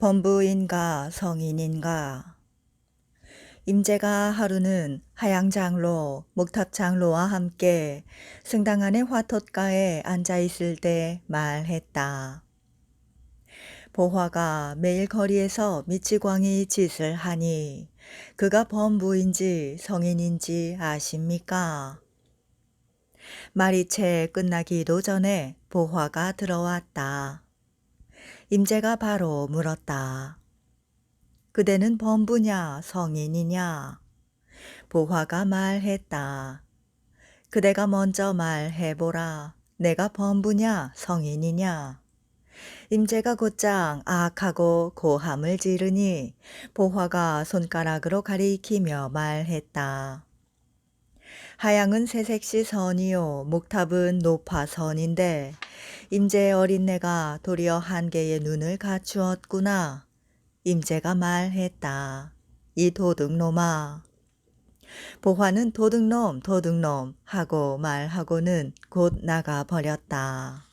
범부인가 성인인가 임재가 하루는 하양장로, 목탑장로와 함께 승당 안의 화톳가에 앉아 있을 때 말했다. 보화가 매일 거리에서 미치광이 짓을 하니 그가 범부인지 성인인지 아십니까? 말이 채 끝나기도 전에 보화가 들어왔다. 임재가 바로 물었다. 그대는 범부냐 성인이냐? 보화가 말했다. 그대가 먼저 말해보라. 내가 범부냐 성인이냐? 임재가 곧장 아악하고 고함을 지르니 보화가 손가락으로 가리키며 말했다. 하양은 새색시 선이요 목탑은 높아 선인데 임재의 어린내가 도리어 한계의 눈을 갖추었구나. 임재가 말했다. 이 도둑놈아. 보화는 도둑놈 도둑놈 하고 말하고는 곧 나가 버렸다.